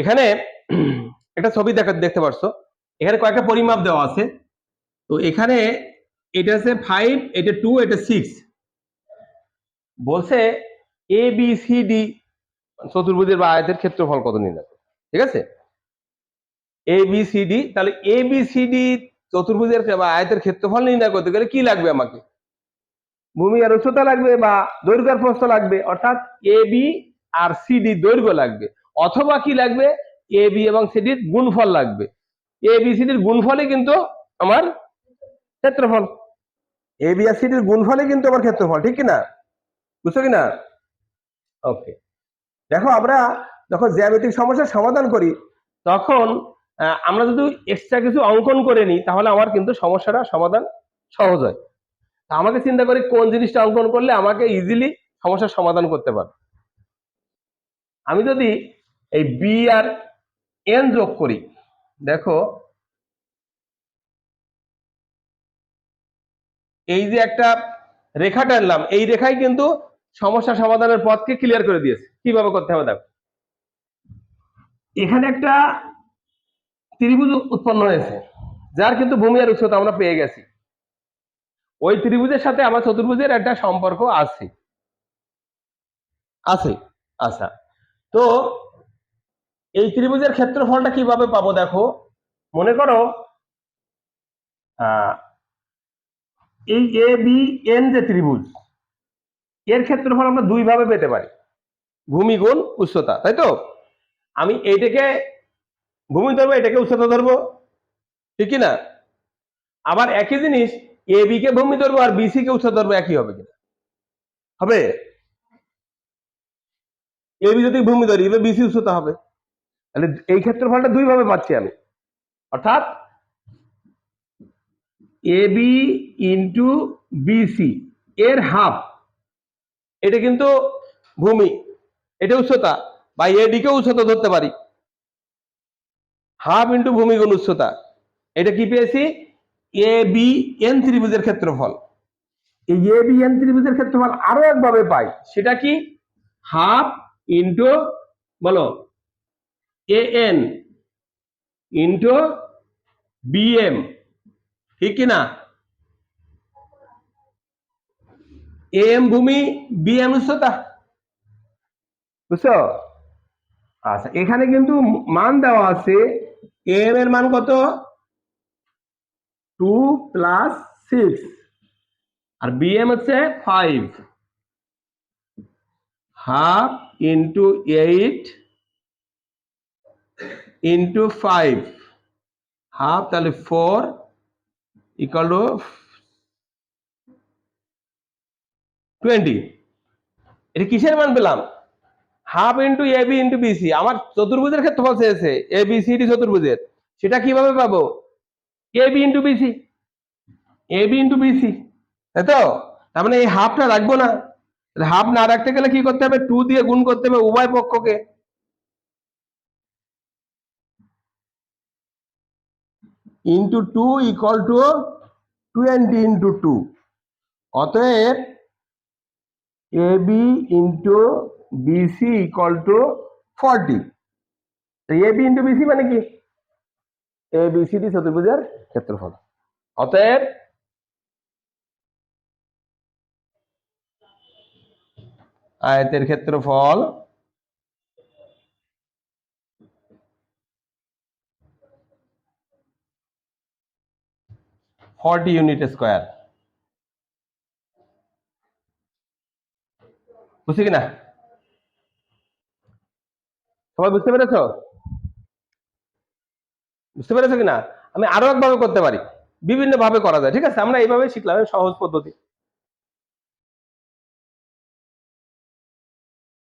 এখানে একটা ছবি দেখা, দেখতে পারছ। এখানে কয়েকটা পরিমাপ দেওয়া আছে। তো এখানে এটা আছে ফাইভ এটা টু এটা সিক্স বলছে এ বি সি ডি চতুর্ভুজের বা আয়তের ক্ষেত্রফল কত নির্ণয়। ঠিক আছে? এ বি সি ডি তাহলে এ বি সি ডি চতুর্ভুজের বা আয়তের ক্ষেত্রফল নির্ণয় করতে গেলে কি লাগবে আমাকে? ভূমি আর উচ্চতা লাগবে বা দৈর্ঘ্যের প্রস্থ লাগবে, অর্থাৎ এ বি আর সি ডি দৈর্ঘ্য লাগবে। অথবা কি লাগবে? এ বি এবং সি ডির গুণফল লাগবে। এ বি সি ডির গুণফলই কিন্তু আমার ক্ষেত্রফল। এ বি আর সি ডির গুণফলই কিন্তু আমার ক্ষেত্রফল, ঠিক কি না? বুঝছ কি না? ওকে দেখো, আমরা যখন জ্যামিতিক সমস্যার সমাধান করি, তখন আমরা যদি এক্সট্রা কিছু অঙ্কন করে নিই, তাহলে আমার কিন্তু সমস্যাটা সমাধান সহজ হয়। তা আমাকে চিন্তা করি কোন জিনিসটা অঙ্কন করলে আমাকে ইজিলি সমস্যার সমাধান করতে পারবে। আমি যদি এই বি আর এন যোগ করি। দেখো, এই যে একটা রেখা টানলাম, এই রেখাই কিন্তু সমস্যা সমাধানের পথকে ক্লিয়ার করে দিয়েছে। কীভাবে করতে হবে দেখো। এখানে একটা ত্রিভুজ উৎপন্ন হয়েছে, যার কিন্তু ভূমি আর উচ্চতা আমরা পেয়ে গেছি। ওই ত্রিভুজের সাথে আমার চতুর্ভুজের একটা সম্পর্ক আছে। আছে আচ্ছা। তো এই ত্রিভুজের ক্ষেত্রফলটা কীভাবে পাবো দেখো? মনে করো এই এ বি এন যে ত্রিভুজ, এর ক্ষেত্রফল আমরা দুই ভাবে পেতে পারি। ভূমি গুণ উচ্চতা, তাই তো? আমি এইটাকে, ভূমি ধরবো, এটাকে উচ্চতা ধরবো, ঠিক না আবার একই জিনিস এ বি কে ভূমি ধরবো আর বিসি কে উচ্চতা ধরবো, একই হবে কিনা? হবে? এ বি যদি ভূমি ধরি বিসি উচ্চতা হবে। তাহলে এই ক্ষেত্রফলটা দুই ভাবে পাচ্ছি আমি। অর্থাৎ এ বি ইন্টু বিসি এর হাফ। এটা কিন্তু ভূমি, এটা উচ্চতা। বা এডি কে উচ্চতা ধরতে পারি। হাফ ইন্টু ভূমি গুণ উচ্চতা। এটা কি পেয়েছি? এ বি এন ত্রিভুজের ক্ষেত্রফল। এই এ বি এন ত্রিভুজের ক্ষেত্রফল আরও একভাবে পাই। সেটা কি? হাফ ইন্টু বলো এন ইন্টু বিএম ঠিক কি না? এম ভূমি বিএম উচ্চতা বুঝছ আচ্ছা এখানে কিন্তু মান দেওয়া আছে এম এর মান কত? টু প্লাস সিক্স আর বিএম হচ্ছে five half into eight into five half তাহলে ফোর ইকাল টু টোয়েন্টি এটা কিসের মান পেলাম? Half into A B into BC আমার চতুর্ভুজের ক্ষেত্রফল চেয়েছে। এ বি সি ডি চতুর্ভুজের। সেটা কীভাবে পাবো? A B into BC A B into BC তাই তো? তার মানে এই হাফটা রাখব না। হাফ না রাখতে গেলে কি করতে হবে? টু দিয়ে গুণ করতে হবে উভয় পক্ষকে। Into two equal to twenty into two অতএব A B into BC equal to forty A B into BC মানে কি? এ বি সি ডি চতুর্ভুজের ক্ষেত্রফল। অতএব আয়তের ক্ষেত্রফল ফর্টি ইউনিট স্কোয়ার। বুঝছি কিনা? সবাই বুঝতে পেরেছ? বুঝতে পেরেছ কিনা? আমি আরও একভাবে করতে পারি। বিভিন্ন ভাবে করা যায়, ঠিক আছে? আমরা এইভাবে শিখলাম, সহজ পদ্ধতি।